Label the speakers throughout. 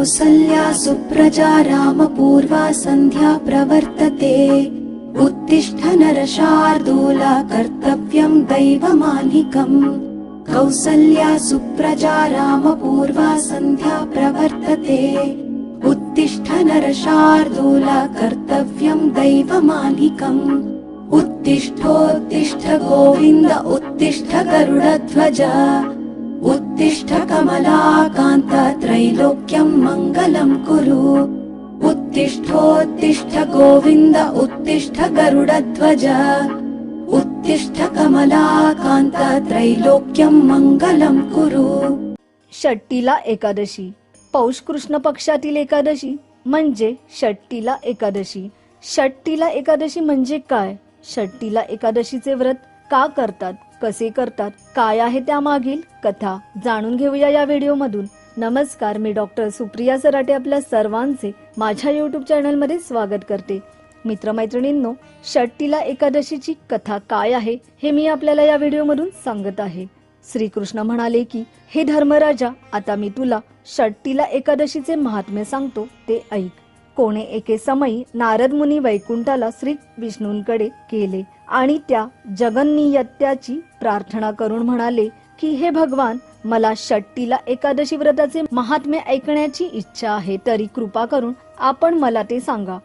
Speaker 1: कौसल्या सुप्रजा रामपूर्वा सन्ध्या प्रवर्तते उत्तिष्ठ नरशार्दूला कर्तव्यं दैवमालिकम्। कौसल्या सुप्रजा रामपूर्वा सन्ध्या प्रवर्तते उत्तिष्ठ नरशार्दूला कर्तव्यं दैवमालिकम्। उत्तिष्ठोत्तिष्ठ गोविन्द उत्तिष्ठ गरुडध्वज उत्तिष्ठ कमलाकान्त त्रैलोक्यं मङ्गलं कुरु उत्तिष्ठोत्तिष्ठ गोविन्द उत्तिष्ठ गरुडध्वज उत्तिष्ठ कमलाकान्त त्रैलोक्यं मङ्गलं कुरु
Speaker 2: षट्टीला एकादशी पौष कृष्ण पक्षातील एकादशी म्हणजे षट्टीला एकादशी षट्टीला एकादशी म्हणजे काय? षट्टीला एकादशीचे व्रत का करतात? कसे करतात काय आहे त्यामागील कथा जाणून घेऊया या व्हिडिओ मधून नमस्कार मी डॉक्टर सुप्रिया सराटे आपल्या सर्वांचे माझ्या युट्यूब चॅनलमध्ये स्वागत करते. मित्रमैत्रिणींनो षट्टीला एकादशीची कथा काय आहे हे मी आपल्याला या व्हिडिओ मधून सांगत आहे. श्रीकृष्ण म्हणाले की हे धर्मराजा आता मी तुला षट्टीला एकादशीचे महात्म्य सांगतो ते ऐक. कोणे एके समयी नारद मुनी वैकुंठाला श्री विष्णूंकडे गेले आणि त्या जगन्नियत्याची प्रार्थना करून म्हणाले की हे भगवान मला षट्टीला एकादशी व्रताचे महात्म्य ऐकण्याची इच्छा आहे तरी कृपा करून आपण मला ते सांगा.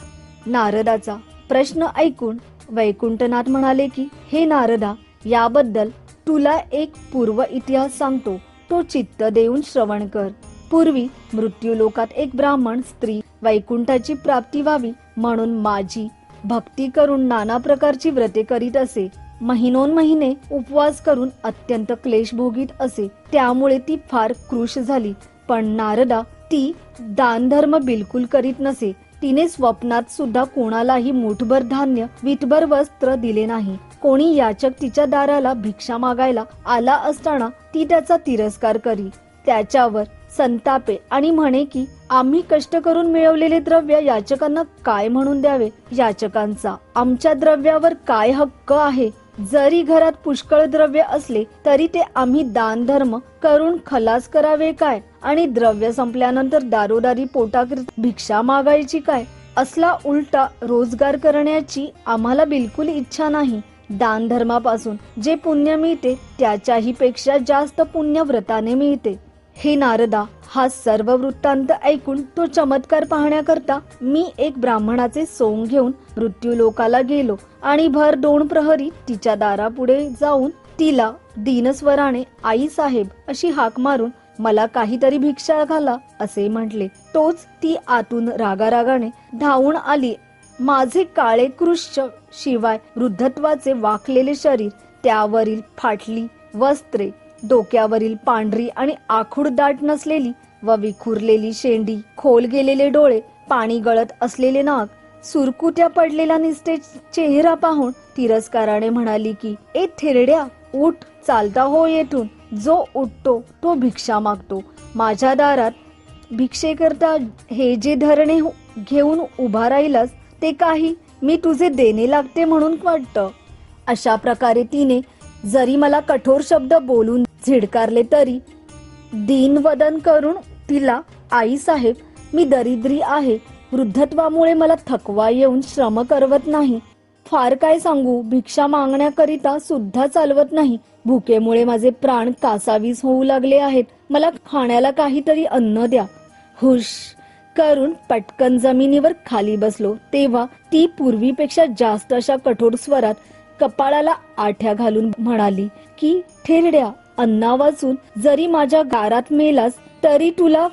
Speaker 2: नारदाचा प्रश्न ऐकून वैकुंठनाथ म्हणाले की हे नारदा याबद्दल तुला एक पूर्व इतिहास सांगतो. तो चित्त देऊन श्रवण कर. पूर्वी मृत्यू लोकात एक ब्राह्मण स्त्री वैकुंठाची प्राप्ती व्हावी म्हणून माझी भक्ती करून नाना प्रकारची व्रते करीत असे. महिनोन महिने उपवास करून अत्यंत क्लेश भोगीत असे. त्यामुळे ती फार कृश झाली. पण नारदा ती दानधर्म बिलकुल करीत नसे. तिने स्वप्नात सुद्धा कोणालाही मुठभर धान्य वितभर वस्त्र दिले नाही. कोणी याचक तिच्या दाराला भिक्षा मागायला आला असताना ती त्याचा तिरस्कार करी. त्याच्यावर संतापे आणि म्हणे की आम्ही कष्ट करून मिळवलेले द्रव्य याचकांना काय म्हणून द्यावे? याचकांचा आमच्या द्रव्यावर काय हक्क आहे? जरी घरात पुष्कळ द्रव्य असले तरी ते आम्ही दान धर्म करून खलास करावे काय? आणि द्रव्य संपल्यानंतर दारोदारी पोटाकरीत भिक्षा मागायची काय? असला उलटा रोजगार करण्याची आम्हाला बिलकुल इच्छा नाही. दान धर्मापासून जे पुण्य मिळते त्याच्याही पेक्षा जास्त पुण्य व्रताने मिळते. हे नारदा हा सर्व वृत्तांत ऐकून तो चमत्कार पाहण्याकरता मी एक ब्राह्मणाचे सोंग घेऊन मृत्यू लोकाला गेलो आणि भर दोन प्रहरी तिच्या दारापुढे जाऊन तिला दीनस्वराने आई साहेब अशी हाक मारून मला काहीतरी भिक्षा घाला असे म्हटले. तोच ती आतून रागारागाने धावून आली. माझे काळे कृष्ण शिवाय वृद्धत्वाचे वाकलेले शरीर त्यावरील फाटली वस्त्रे डोक्यावरील पांढरी आणि आखूड दाट नसलेली व विखुरलेली शेंडी खोल गेलेले डोळे पाणी गळत असलेले नाक सुरकुत्या पडलेला निस्ते चेहरा पाहून तिरस्काराने म्हणाली की ए थेरड्या उठ चालता हो येथून. जो उठतो तो भिक्षा मागतो. माझ्या दारात भिक्षेकरता हे जे धरणे घेऊन उभा राहिलास ते काही मी तुझे देणे लागते म्हणून वाटतं. अशा प्रकारे तिने जरी मला कठोर शब्द बोलून झिडकारले तरी. दीनवदन करून तिला आई साहेब मी दरिद्री आहे वृद्धत्वामुळे मला थकवा येऊन श्रम करवत नाही. फार काय सांगू भिक्षा मागण्याकरिता सुद्धा चालवत नाही. भुकेमुळे माझे प्राण कासावीस होऊ लागले आहेत. मला खाण्याला काहीतरी अन्न द्या. हुश. करून पटकन जमिनीवर खाली बसलो. तेव्हा ती पूर्वीपेक्षा जास्त अशा कठोर स्वरात कपाळाला आठ्या घालून म्हणाली की ठेरड्या अन्ना वाचून जरी माझ्या गारात मेलास तरी तुला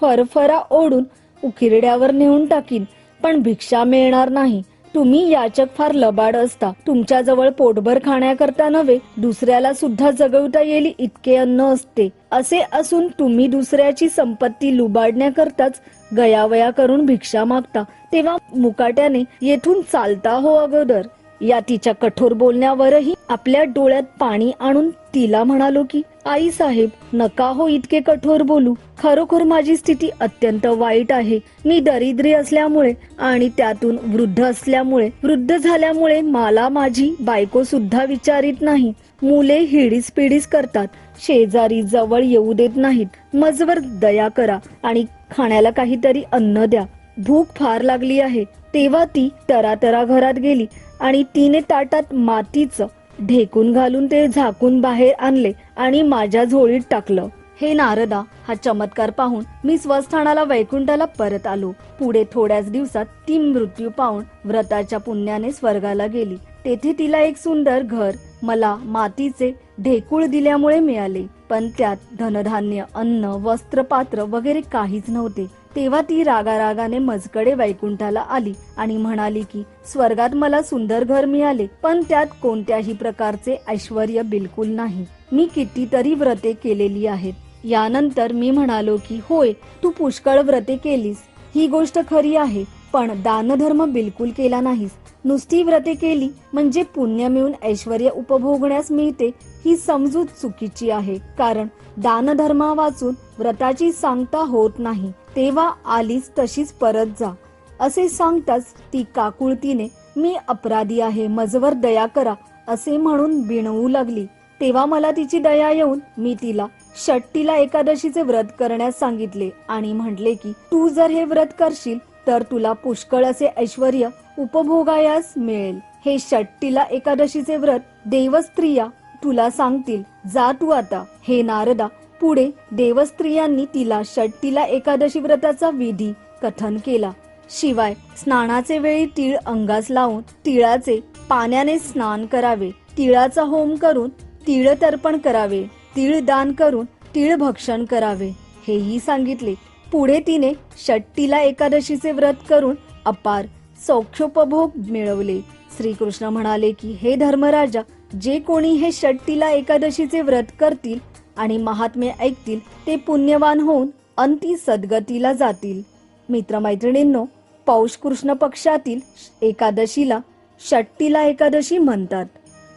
Speaker 2: फरफरा ओढून उकिरड्यावर नेऊन टाकीन. पण भिक्षा मिळणार नाही. तुम्ही याचक फार लबाड असता. तुमच्या जवळ पोटभर खाण्याकरता नव्हे दुसऱ्याला सुद्धा जगवता येईल इतके अन्न असते. असे असून तुम्ही दुसऱ्याची संपत्ती लुबाडण्याकरताच गयावया करून भिक्षा मागता तेव्हा मुकाट्याने येथून चालता हो अगोदर. या तिच्या कठोर बोलण्यावरही आपल्या डोळ्यात पाणी आणून तिला म्हणालो की आई साहेब नका हो इतके कठोर बोलू. खरोखर माझी स्थिती अत्यंत वाईट आहे. मी दरिद्री असल्यामुळे आणि त्यातून वृद्ध असल्यामुळे वृद्ध झाल्यामुळे मला माझी बायको सुद्धा विचारित नाही. मुले हिडीस पिडीस करतात. शेजारी जवळ येऊ देत नाहीत. मजवर दया करा आणि खाण्याला काहीतरी अन्न द्या. भूक फार लागली आहे. तेव्हा ती तरातरा घरात गेली. आणि तिने ताटात मातीचं ढेकून घालून ते झाकून बाहेर आणले आणि माझ्या झोळीत टाकलं. हे नारदा हा चमत्कार पाहून मी स्वस्थानाला वैकुंठाला परत आलो. पुढे थोड्याच दिवसात ती मृत्यू पाहून व्रताच्या पुण्याने स्वर्गाला गेली. तेथे तिला एक सुंदर घर मला मातीचे ढेकूळ दिल्यामुळे मिळाले. पण त्यात धनधान्य अन्न वस्त्र पात्र वगैरे काहीच नव्हते. तेव्हा ती रागारागाने मजकडे वैकुंठाला आली आणि म्हणाली की स्वर्गात मला सुंदर घर मिळाले पण त्यात कोणत्याही प्रकारचे ऐश्वर बिलकुल नाही. मी कितीतरी व्रते केलेली आहेत. यानंतर मी म्हणालो की होय तू पुष्कळ व्रते केलीस. ही गोष्ट खरी आहे. पण दानधर्म बिलकुल केला नाहीस. नुसती व्रते केली म्हणजे पुण्य मिळून ऐश्वर उपभोगण्यास मिळते ही समजूत चुकीची आहे. कारण दानधर्मा वाचून व्रताची सांगता होत नाही. तेव्हा आलीच तशीच परत जा. असे सांगताच ती काकुळतीने मी अपराधी आहे मजवर दया करा असे म्हणून बिणवू लागली. तेव्हा मला तिची दया येऊन मी तिला षट्टीला एकादशीचे व्रत करण्यास सांगितले आणि म्हटले की तू जर हे व्रत करशील तर तुला पुष्कळ असे ऐश्वर उपभोगायास मिळेल. हे षट्टीला एकादशीचे व्रत देवस्त्रिया तुला सांगतील. जा तू आता. हे नारदा पुढे देवस्त्रियांनी तिला षट्टीला एकादशी व्रताचा विधी कथन केला. शिवाय स्नानाचे वेळी तीळ अंगास लावून तिळाचे पाण्याने स्नान करावे. तिळाचा होम करून तिळ तर्पण करावे. तीळ दान करून तीळ भक्षण करावे. हेही सांगितले. पुढे तिने षट्टीला एकादशीचे व्रत करून अपार सौख्योपभोग मिळवले. श्रीकृष्ण म्हणाले की हे धर्मराजा जे कोणी हे षट्टीला एकादशीचे व्रत करतील आणि महात्मे ऐकतील ते पुण्यवान होऊन अंती सद्गतीला जातील. मित्रमैत्रिणींनो पौष कृष्ण पक्षातील एकादशीला षट्टीला एकादशी म्हणतात.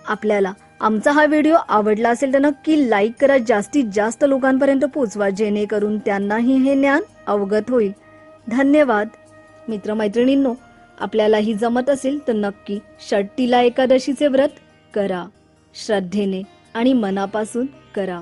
Speaker 2: आपल्याला आमचा हा व्हिडिओ आवडला असेल तर नक्की लाईक करा. जास्तीत जास्त लोकांपर्यंत पोहोचवा जेणेकरून त्यांनाही हे ज्ञान अवगत होईल. धन्यवाद. मित्रमैत्रिणींनो आपल्यालाही जमत असेल तर नक्की षट्टीला एकादशीचे व्रत करा. श्रद्धेने आणि मनापासून करा.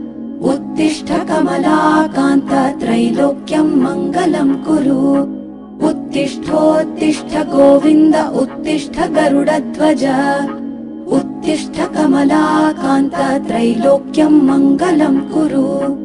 Speaker 1: उत्तिष्ठ कमलाकान्त त्रैलोक्यं मङ्गलं कुरु। उत्तिष्ठोत्तिष्ठ गोविन्द उत्तिष्ठ गरुडध्वज। उत्तिष्ठ कमलाकान्त त्रैलोक्यं मङ्गलं कुरु